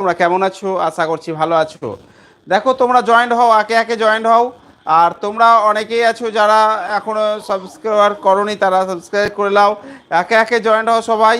তোমরা কেমন আছো? আশা করছি ভালো আছো। দেখো, তোমরা জয়েন্ট হও একে একে জয়েন্ট হও। আর তোমরা অনেকেই আছো যারা এখনও সাবস্ক্রাইব করনি, তারা সাবস্ক্রাইব করে নাও একে একে জয়েন্ট হও সবাই।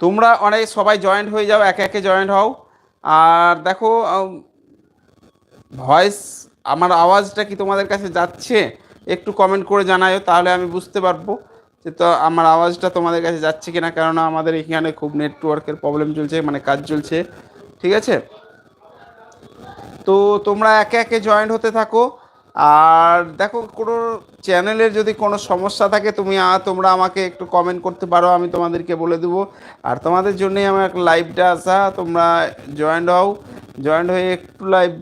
তোমরা অনেক সবাই জয়েন্ট হয়ে যাও, একে একে জয়েন্ট হও। আর দেখো ভয়েস আমার আওয়াজটা কি তোমাদের কাছে যাচ্ছে? একটু কমেন্ট করে জানাও তাহলে আমি বুঝতে পারব যে তো আমার আওয়াজটা তোমাদের কাছে যাচ্ছে কিনা, কেননা আমাদের এখানে খুব নেটওয়ার্কের প্রবলেম চলছে মানে কাজ চলছে, ঠিক আছে? তো তোমরা একে একে জয়েন্ট হতে থাকো। আর দেখো, কোনো চ্যানেলের যদি কোনো সমস্যা থাকে, তুমি তোমরা আমাকে একটু কমেন্ট করতে পারো, আমি তোমাদেরকে বলে দেবো। আর তোমাদের জন্যই আমার লাইভটা আসা, তোমরা জয়েন্ট হও। জয়েন্ট হয়ে একটু লাইভ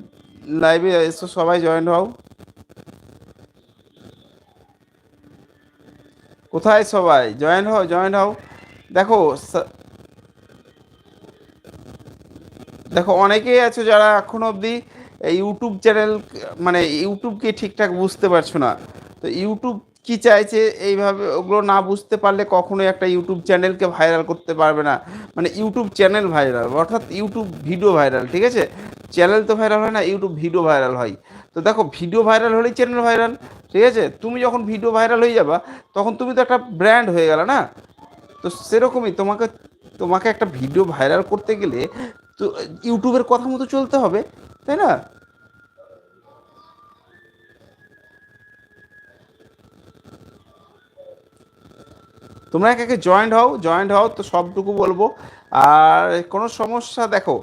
লাইভে এসো, সবাই জয়েন্ট হও। কোথায় সবাই? জয়েন্ট হও জয়েন্ট হও। দেখো দেখো, অনেকেই আছো যারা এখনও অবধি এই ইউটিউব চ্যানেল মানে ইউটিউবকে ঠিকঠাক বুঝতে পারছ না? তো ইউটিউব কি চাইছে এইভাবে ওগুলো না বুঝতে পারলে কখনোই একটা ইউটিউব চ্যানেলকে ভাইরাল করতে পারবে না। মানে ইউটিউব চ্যানেল ভাইরাল অর্থাৎ ইউটিউব ভিডিও ভাইরাল ঠিক আছে? চ্যানেল তো ভাইরাল হয় না ইউটিউব ভিডিও ভাইরাল হয়। তো দেখো ভিডিও ভাইরাল হলেই চ্যানেল ভাইরাল ঠিক আছে? তুমি যখন ভিডিও ভাইরাল হয়ে যাবা, তখন তুমি তো একটা ব্র্যান্ড হয়ে গেলে না? তো সেরকমই তোমাকে তোমাকে একটা ভিডিও ভাইরাল করতে গেলে তো ইউটিউবের কথা মতো চলতে হবে, তাই না? তোমরা একে একে জয়েন্ট হও জয়েন্ট হও, তো সবটুকু বলব। আর কোনো সমস্যা, দেখো,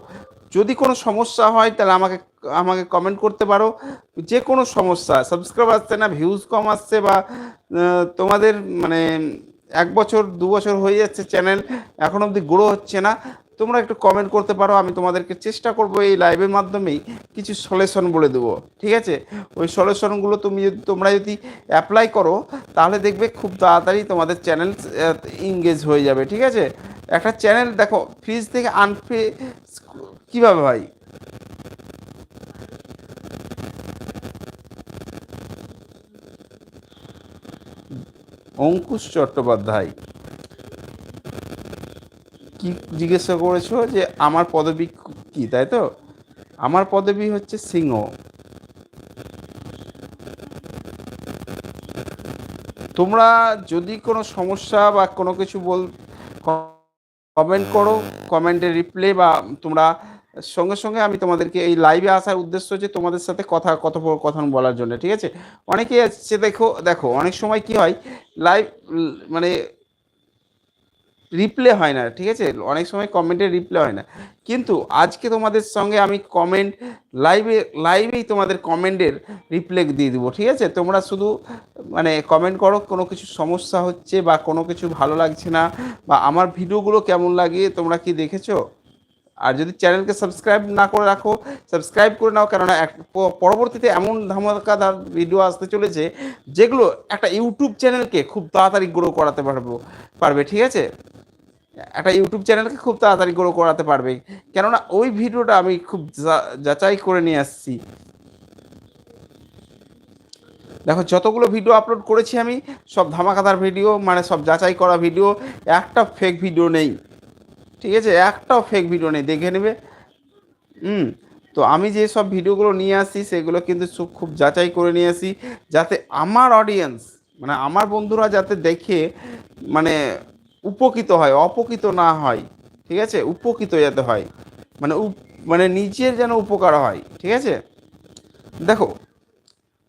যদি কোনো সমস্যা হয়, তাহলে আমাকে আমাকে কমেন্ট করতে পারো। যে কোনো সমস্যা সাবস্ক্রাইব আসছে না ভিউজ কম আসছে বা তোমাদের মানে এক বছর, দু বছর হয়ে যাচ্ছে চ্যানেল এখন অবধি গ্রো হচ্ছে না। তোমরা একটু কমেন্ট করতে পারো, আমি তোমাদেরকে চেষ্টা করব এই লাইভের মাধ্যমেই কিছু সলিউশন বলে দেবো, ঠিক আছে? ওই সলিউশনগুলো তুমি যদি, তোমরা যদি অ্যাপ্লাই করো, তাহলে দেখবে খুব তাড়াতাড়ি তোমাদের চ্যানেল ইংগেজ হয়ে যাবে, ঠিক আছে? একটা চ্যানেল দেখো ফ্রিজ থেকে আনফ্রি কীভাবে ভাই? অঙ্কুশ চট্টোপাধ্যায়। কি জিজ্ঞাসা করেছ যে আমার পদবী কি, তাই তো? আমার পদবী হচ্ছে সিংহ। তোমরা যদি কোনো সমস্যা বা কোনো কিছু বল কমেন্ট করো কমেন্টে রিপ্লে বা তোমরা সঙ্গে সঙ্গে আমি তোমাদেরকে এই লাইভে আসার উদ্দেশ্য হচ্ছে তোমাদের সাথে কথা, কথোপকথন বলার জন্য, ঠিক আছে? অনেকেই আছে, দেখো দেখো, অনেক সময় কি হয় লাইভ মানে রিপ্লে হয় না, ঠিক আছে? অনেক সময় কমেন্টে রিপ্লে হয় না। কিন্তু আজকে তোমাদের সঙ্গে আমি কমেন্ট লাইভে লাইভেই তোমাদের কমেন্টের রিপ্লে দিয়ে দেবো, ঠিক আছে? তোমরা শুধু মানে কমেন্ট করো, কোনো কিছু সমস্যা হচ্ছে বা কোনো কিছু ভালো লাগছে না বা আমার ভিডিওগুলো কেমন লাগে, তোমরা কি দেখেছ? আর যদি চ্যানেলকে সাবস্ক্রাইব না করে রাখো, সাবস্ক্রাইব করে নাও, কেননা এক পরবর্তীতে এমন ধামাকাদার ভিডিও আসতে চলেছে, যেগুলো একটা ইউটিউব চ্যানেলকে খুব তাড়াতাড়ি গ্রো করাতে পারব, পারবে, ঠিক আছে? একটা ইউটিউব চ্যানেলকে খুব তাড়াতাড়ি গ্রো করাতে পারবে, কেননা ওই ভিডিওটা আমি খুব যাচাই করে নিয়ে আসছি। দেখো, যতগুলো ভিডিও আপলোড করেছি আমি, সব ধামাকাদার ভিডিও মানে সব যাচাই করা ভিডিও একটা ফেক ভিডিও নেই। ঠিক আছে, একটাও ফেক ভিডিও নেই, দেখে নেবে। হুম, তো আমি যে সব ভিডিওগুলো নিয়ে আসি সেগুলো কিন্তু খুব যাচাই করে নিয়ে আসি যাতে আমার অডিয়েন্স মানে আমার বন্ধুরা যাতে দেখে মানে উপকৃত হয়, অপকৃত না হয়, ঠিক আছে? উপকৃত যাতে হয় মানে মানে নিজের যেন উপকার হয়, ঠিক আছে? দেখো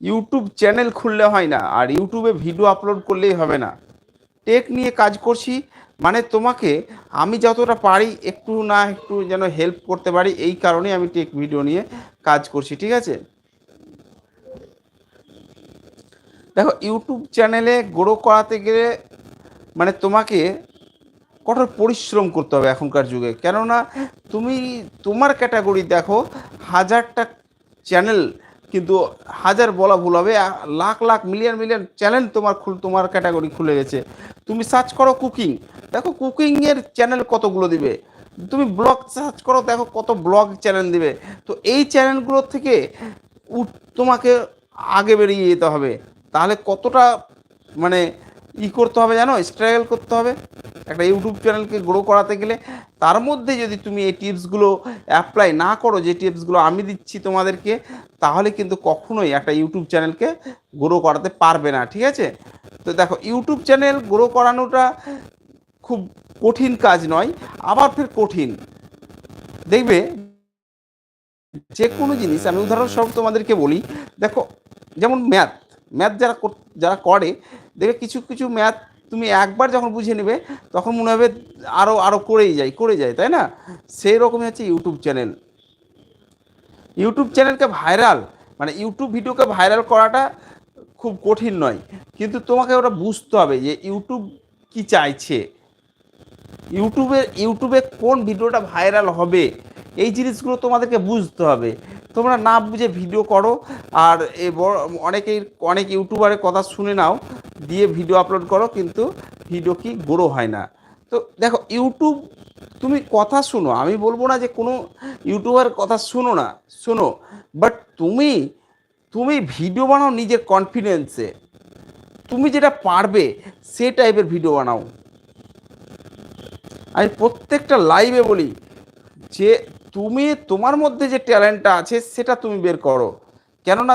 ইউটিউব চ্যানেল খুললে হয় না, আর ইউটিউবে ভিডিও আপলোড করলেই হবে না। টেক নিয়ে কাজ করছি। মানে তোমাকে আমি যতটা পারি একটু না একটু যেন হেল্প করতে পারি, এই কারণে আমি টেক ভিডিও নিয়ে কাজ করছি, ঠিক আছে? দেখো ইউটিউব চ্যানেলে গ্রো করাতে গেলে মানে তোমাকে কঠোর পরিশ্রম করতে হবে এখনকার যুগে। কেননা তুমি, তোমার ক্যাটাগরি দেখো, হাজারটা চ্যানেল কিন্তু হাজার বলা ভুল হবে lakh lakh million million channel তোমার তোমার ক্যাটাগরি খুলে গেছে। তুমি সার্চ করো কুকিং দেখো কুকিংয়ের চ্যানেল কতগুলো দিবে? তুমি ব্লগ সার্চ করো, দেখো কত ব্লগ চ্যানেল দিবে। তো এই চ্যানেলগুলো থেকে তোমাকে আগে বেরিয়ে যেতে হবে। তাহলে কতটা মানে ই করতে হবে জানো? স্ট্রাগল করতে হবে। একটা ইউটিউব চ্যানেলকে গ্রো করাতে গেলে তার মধ্যে যদি তুমি এই টিপসগুলো অ্যাপ্লাই না করো, যে টিপসগুলো আমি দিচ্ছি তোমাদেরকে, তাহলে কিন্তু কখনোই একটা ইউটিউব চ্যানেলকে গ্রো করাতে পারবে না, ঠিক আছে? তো দেখো ইউটিউব চ্যানেল গ্রো করানোটা খুব কঠিন কাজ নয়, আবার ফের কঠিন। দেখবে যে কোনো জিনিস, আমি উদাহরণস্বরূপ তোমাদেরকে বলি, দেখো, যেমন ম্যাথ ম্যাথ যারা যারা করে দেখবে কিছু কিছু ম্যাথ তুমি একবার যখন বুঝে নেবে, তখন মনে হবে আরও আরও করেই যাই করে যাই তাই না? সেই রকমই হচ্ছে ইউটিউব চ্যানেল ইউটিউব চ্যানেলকে ভাইরাল মানে ইউটিউব ভিডিওকে ভাইরাল করাটা খুব কঠিন নয়। কিন্তু তোমাকে ওটা বুঝতে হবে যে ইউটিউব কি চাইছে। ইউটিউবে ইউটিউবে কোন ভিডিওটা ভাইরাল হবে, এই জিনিসগুলো তোমাদেরকে বুঝতে হবে। তোমরা না বুঝে ভিডিও করো, আর এ অনেকেই, অনেক ইউটিউবারের কথা শুনে নাও দিয়ে ভিডিও আপলোড করো, কিন্তু ভিডিও কি গ্রো হয় না। তো দেখো ইউটিউব তুমি কথা শুনো, আমি বলব না যে কোনো ইউটিউবার কথা শুনো না, শোনো বাট তুমি তুমি ভিডিও বানাও নিজের কনফিডেন্সে তুমি যেটা পারবে, সে টাইপের ভিডিও বানাও। আমি প্রত্যেকটা লাইভে বলি, যে তুমি, তোমার মধ্যে যে ট্যালেন্টটা আছে, সেটা তুমি বের করো। কেননা,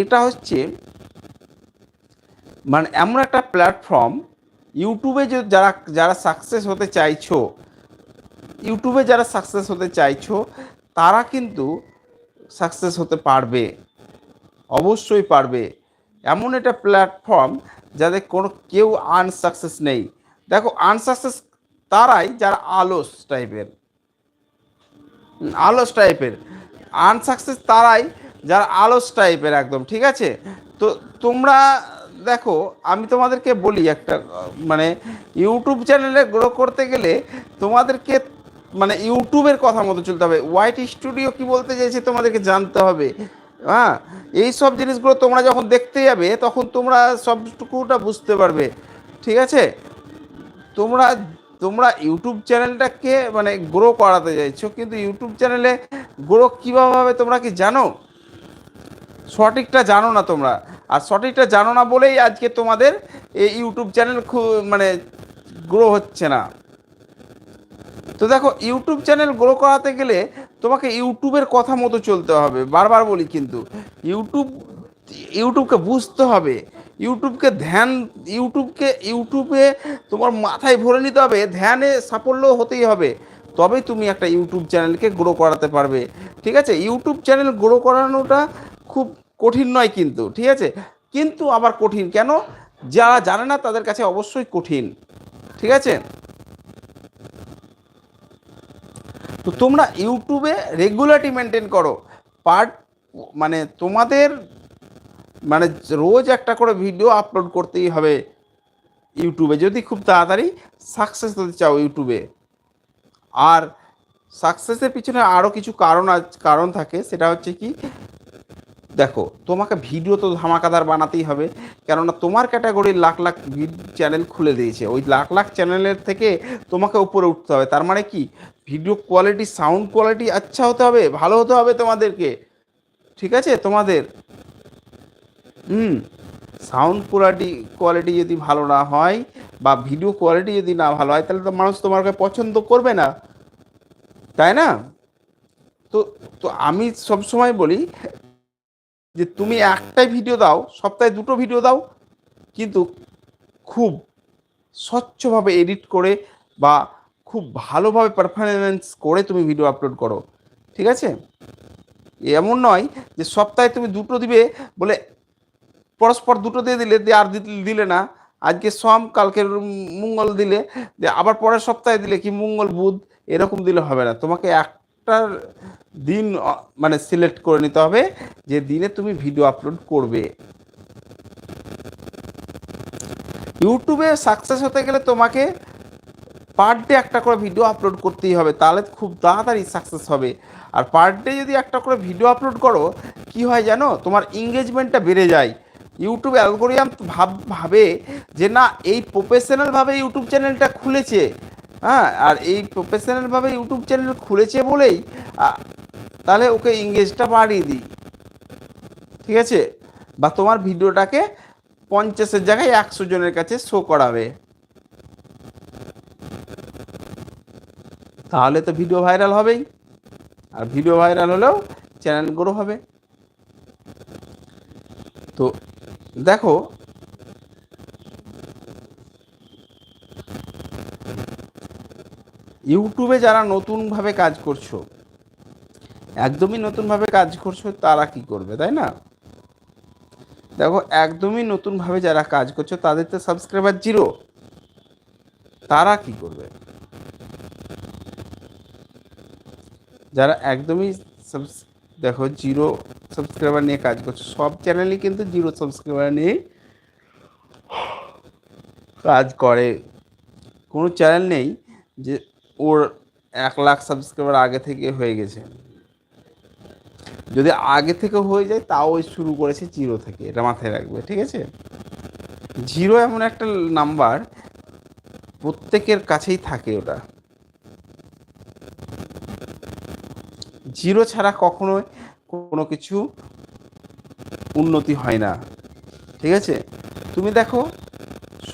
এটা হচ্ছে মানে এমন একটা প্ল্যাটফর্ম ইউটিউবে যে যারা যারা সাকসেস হতে চাইছো ইউটিউবে যারা সাকসেস হতে চাইছো, তারা কিন্তু সাকসেস হতে পারবে, অবশ্যই পারবে। এমন একটা প্ল্যাটফর্ম যাদের কোনো, কেউ আনসাকসেস নেই। দেখো আনসাকসেস তারাই যারা আলস টাইপের আলস টাইপের আনসাকসেস তারাই যারা আলস টাইপের একদম, ঠিক আছে? তো তোমরা দেখো, আমি তোমাদেরকে বলি একটা মানে ইউটিউব চ্যানেলে গ্রো করতে গেলে তোমাদেরকে মানে ইউটিউবের কথা মতো চলতে হবে। হোয়াইট স্টুডিও কি বলতে চাইছে তোমাদেরকে জানতে হবে। হ্যাঁ এই সব জিনিসগুলো তোমরা যখন দেখতে যাবে, তখন তোমরা সবটুকুটা বুঝতে পারবে। ঠিক আছে? তোমরা তোমরা ইউটিউব চ্যানেলটাকে মানে গ্রো করাতে চাইছো, কিন্তু ইউটিউব চ্যানেলে গ্রো কীভাবে হবে তোমরা কি জানো? সঠিকটা জানো না তোমরা। আর সঠিকটা জানো না বলেই আজকে তোমাদের এই ইউটিউব চ্যানেল মানে গ্রো হচ্ছে না। তো দেখো, ইউটিউব চ্যানেল গ্রো করাতে গেলে তোমাকে ইউটিউবের কথা মতো চলতে হবে। বারবার বলি কিন্তু, ইউটিউব, ইউটিউবকে বুঝতে হবে। ইউটিউবকে ধ্যান, ইউটিউবকে, ইউটিউবে তোমার মাথায় ভরে নিতে হবে, ধ্যানে সাফল্য হতেই হবে। তবেই তুমি একটা ইউটিউব চ্যানেলকে গ্রো করাতে পারবে। ঠিক আছে? ইউটিউব চ্যানেল গ্রো করানোটা খুব কঠিন নয় কিন্তু, ঠিক আছে? কিন্তু আবার কঠিন কেন? যারা জানে না তাদের কাছে অবশ্যই কঠিন, ঠিক আছে? তো তোমরা ইউটিউবে রেগুলারটি মেনটেন করো। পার্ট মানে তোমাদের মানে রোজ একটা করে ভিডিও আপলোড করতেই হবে ইউটিউবে। যদি খুব তাড়াতাড়ি সাকসেস হতে চাও ইউটিউবে। আর সাকসেসের পিছনে আরও কিছু কারণ কারণ থাকে। সেটা হচ্ছে কি দেখো, তোমাকে ভিডিও তো ধামাকাদার বানাতেই হবে, কেননা তোমার ক্যাটাগরির লাখ লাখ চ্যানেল খুলে দিয়েছে। ওই লাখ লাখ চ্যানেলের থেকে তোমাকে উপরে উঠতে হবে। তার মানে কি? ভিডিও কোয়ালিটি সাউন্ড কোয়ালিটি আচ্ছা হতে হবে, ভালো হতে হবে তোমাদেরকে। ঠিক আছে? তোমাদের। হুম। সাউন্ড কোয়ালিটি কোয়ালিটি যদি ভালো না হয়, বা ভিডিও কোয়ালিটি যদি না ভালো হয়, তাহলে তো মানুষ তোমাকে পছন্দ করবে না। তাই না? তো তো আমি সবসময় বলি যে তুমি একটাই ভিডিও দাও, সপ্তাহে দুটো ভিডিও দাও, কিন্তু খুব স্বচ্ছভাবে এডিট করে বা খুব ভালোভাবে পারফরমেন্স করে তুমি ভিডিও আপলোড করো। ঠিক আছে? এমন নয় যে সপ্তাহে তুমি দুটো দিবে বলে পরস্পর দুটো দিয়ে দিলে, দিয়ে আর দিলে না। আজকে সোম, কালকে মঙ্গল দিলে আবার পরের সপ্তাহে দিলে কি মঙ্গল, বুধ, এরকম দিলে হবে না। তোমাকে একটা দিন মানে সিলেক্ট করে নিতে হবে যে দিনে তুমি ভিডিও আপলোড করবে। ইউটিউবে সাকসেস হতে গেলে তোমাকে পার ডে একটা করে ভিডিও আপলোড করতেই হবে, তাহলে খুব তাড়াতাড়ি সাকসেস হবে। আর পার ডে যদি একটা করে ভিডিও আপলোড করো, কি হয় জানো? তোমার এঙ্গেজমেন্টটা বেড়ে যায়। ইউটিউব অ্যালগোরিয়াম ভাব, ভাবে যে না, এই প্রফেশনালভাবে ইউটিউব চ্যানেলটা খুলেছে। হ্যাঁ আর এই প্রফেশনালভাবে ইউটিউব চ্যানেল খুলেছে বলেই তাহলে ওকে এঙ্গেজটা বাড়িয়ে দিই। ঠিক আছে? বা তোমার ভিডিওটাকে পঞ্চাশের জায়গায় একশো জনের কাছে শো করাবে। তাহলে তো ভিডিও ভাইরাল হবেই। আর ভিডিও ভাইরাল হলেও চ্যানেল গ্রো হবে। তো দেখো ইউটিউবে যারা নতুনভাবে কাজ করছ, একদমই নতুনভাবে কাজ করছ, তারা কি করবে, তাই না? দেখো, একদমই নতুনভাবে যারা কাজ করছ, তাদের তো সাবস্ক্রাইবার জিরো তারা কি করবে? যারা একদমই দেখো জিরো সাবস্ক্রাইবার নিয়ে কাজ করছ, সব চ্যানেলই কিন্তু জিরো সাবস্ক্রাইবার নিয়ে কাজ করে। কোনো চ্যানেল নেই যে ওর এক লাখ সাবস্ক্রাইবার আগে থেকে হয়ে গেছে। যদি আগে থেকে হয়ে যায়, তাও ওই শুরু করেছে জিরো থেকে, এটা মাথায় রাখবে, ঠিক আছে? জিরো এমন একটা নাম্বার প্রত্যেকের কাছেই থাকে ওটা। জিরো ছাড়া কখনোই কোনো কিছু উন্নতি হয় না, ঠিক আছে? তুমি দেখো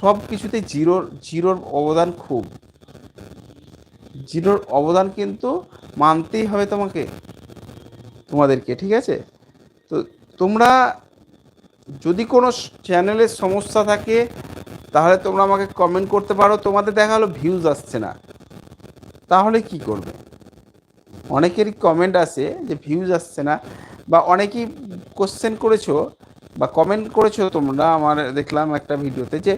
সব কিছুতে জিরোর জিরোর অবদান খুব। জিরোর অবদান কিন্তু মানতেই হবে তোমাকে, তোমাদেরকে, ঠিক আছে? তো তোমরা যদি কোনো চ্যানেলের সমস্যা থাকে, তাহলে তোমরা আমাকে কমেন্ট করতে পারো। তোমাদের দেখা হলো ভিউজ আসছে না। তাহলে কি করবে? অনেকেরই কমেন্ট আসে যে ভিউজ আসছে না, বা অনেকেই কোশ্চেন করেছ, বা কমেন্ট করেছ, তোমরা আমার দেখলাম একটা ভিডিওতে যে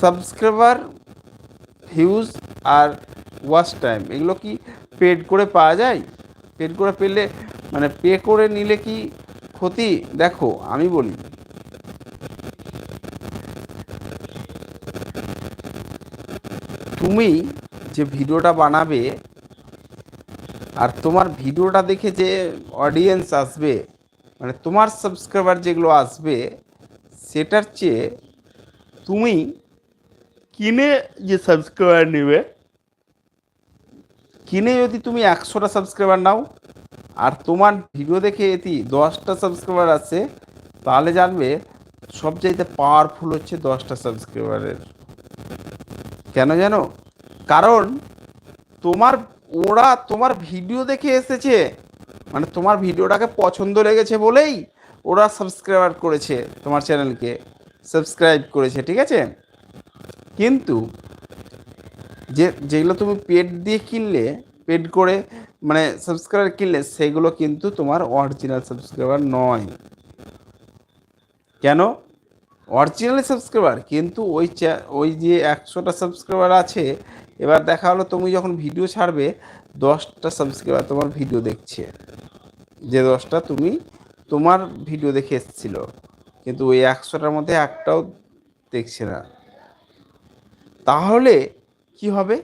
সাবস্ক্রাইবার ভিউজ আর ওয়াচ টাইম এগুলো কি পেড করে পাওয়া যায়? পেড করে পেলে মানে পে করে নিলে কি ক্ষতি? দেখো, আমি বলি। তুমি যে ভিডিওটা বানাবে আর তোমার ভিডিওটা দেখে যে অডিয়েন্স আসবে মানে তোমার সাবস্ক্রাইবার যেগুলো আসবে, সেটার চেয়ে তুমি কিনে যে সাবস্ক্রাইবার নেবে কিনে যদি তুমি একশোটা সাবস্ক্রাইবার নাও, আর তোমার ভিডিও দেখে এটি দশটা সাবস্ক্রাইবার আছে তাহলে জানবে সবচাইতে পাওয়ারফুল হচ্ছে দশটা সাবস্ক্রাইবারের কেন জানো? কারণ তোমার ওরা তোমার ভিডিও দেখে এসেছে। মানে তোমার ভিডিওটাকে পছন্দ লেগেছে বলেই ওরা সাবস্ক্রাইবার করেছে তোমার চ্যানেলকে সাবস্ক্রাইব করেছে, ঠিক আছে? কিন্তু যে, যেগুলো তুমি পেড দিয়ে কিনলে পেড করে মানে সাবস্ক্রাইবার কিনলে, সেগুলো কিন্তু তোমার অরিজিনাল সাবস্ক্রাইবার নয়। কেন? অরিজিনাল সাবস্ক্রাইবার কিন্তু ওই ওই যে একশোটা সাবস্ক্রাইবার আছে, এবার দেখা হলো তুমি যখন ভিডিও ছাড়বে, দশটা সাবস্ক্রাইবার তোমার ভিডিও দেখছে। যে দশটা তুমি তোমার ভিডিও দেখে এসেছিল, কিন্তু ওই একশোটার মধ্যে একটাও দেখছে না। তাহলে কি হবে?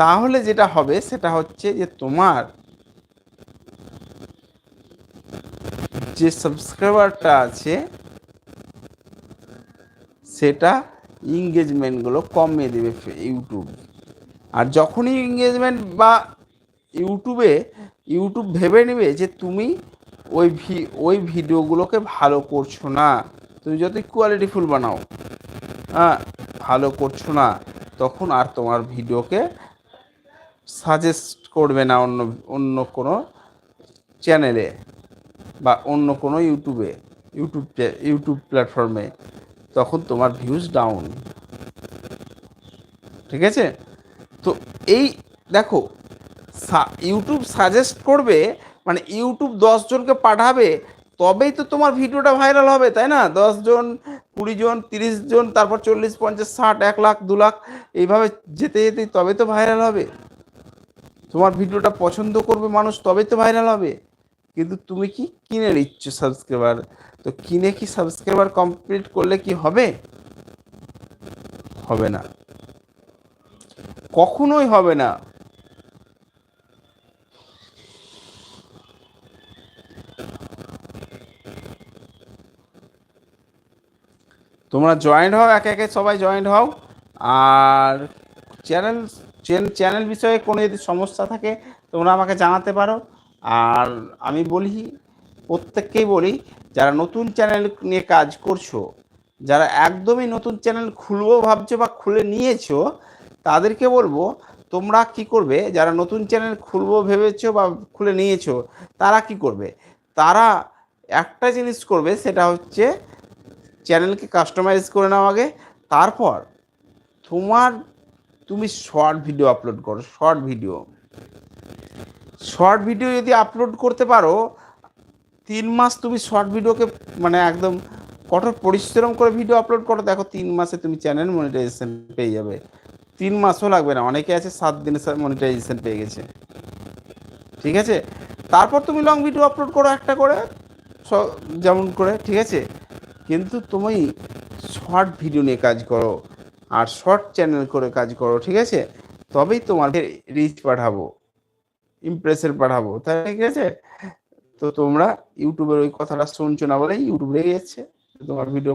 তাহলে যেটা হবে সেটা হচ্ছে যে তোমার যে সাবস্ক্রাইবারটা আছে, সেটা ইংগেজমেন্টগুলো কমিয়ে দেবে ইউটিউব আর যখনই ইংগেজমেন্ট বা ইউটিউবে ইউটিউব ভেবে নেবে যে তুমি ওই ভি, ওই ভিডিওগুলোকে ভালো করছ না। তুমি যতই কোয়ালিটিফুল বানাও হ্যাঁ ভালো করছ না তখন আর তোমার ভিডিওকে সাজেস্ট করবে না অন্য অন্য কোনো চ্যানেলে বা অন্য কোনো ইউটিউবে ইউটিউব ইউটিউব প্ল্যাটফর্মে তখন তোমার ভিউজ ডাউন ঠিক আছে? তো এই, দেখো ইউটিউব সাজেস্ট করবে মানে ইউটিউব দশজনকে পাঠাবে, তবেই তো তোমার ভিডিওটা ভাইরাল হবে, তাই না? দশজন কুড়ি জন, তিরিশ জন, তারপর চল্লিশ, পঞ্চাশ, ষাট, এক লাখ, দু লাখ এইভাবে যেতে যেতে তবে তো ভাইরাল হবে। তোমার ভিডিওটা পছন্দ করবে মানুষ তবে তো ভাইরাল হবে। কিন্তু তুমি কি কিনে নিচ্ছ সাবস্ক্রাইবার তো কিনে কি সাবস্ক্রাইবার কমপ্লিট করলে কি হবে? হবে না। কখনোই হবে না। তোমরা জয়েন্ট হও, একে একে সবাই জয়েন্ট হও। আর চ্যানেল চ্যানেল বিষয়ে কোনো যদি সমস্যা থাকে, তোমরা আমাকে জানাতে পারো। আর আমি বলি, প্রত্যেককেই বলি, যারা নতুন চ্যানেল নিয়ে কাজ করছ, যারা একদমই নতুন চ্যানেল খুলবো ভাবছ বা খুলে নিয়েছো, তাদেরকে বলব, তোমরা কি করবে, যারা নতুন চ্যানেল খুলবো ভেবেছো বা খুলে নিয়েছো, তারা কি করবে? তারা একটা জিনিস করবে, সেটা হচ্ছে চ্যানেলকে কাস্টমাইজ করে নাও আগে, তারপর তোমার, তুমি শর্ট ভিডিও আপলোড করো শর্ট ভিডিও শর্ট ভিডিও যদি আপলোড করতে পারো, তিন মাস তুমি শর্ট ভিডিওকে মানে একদম কঠোর পরিশ্রম করে ভিডিও আপলোড করো। দেখো, তিন মাসে তুমি চ্যানেল মনিটাইজেশন পেয়ে যাবে। তিন মাসও লাগবে না, অনেকে আছে সাত দিনে মনিটাইজেশন পেয়ে গেছে। ঠিক আছে? তারপর তুমি লং ভিডিও আপলোড করো একটা করে যেমন করে, ঠিক আছে? কিন্তু তুমি শর্ট ভিডিও নিয়ে কাজ করো। আর শর্ট চ্যানেল করে কাজ করো, ঠিক আছে? তবেই তোমাদের রিচ পাঠাবো ইমপ্রেসের পাঠাবো, তাই ঠিক আছে? তো তোমরা ইউটিউবের ওই কথাটা শুনছো না বলে ইউটিউবে যাচ্ছে তোমার ভিডিও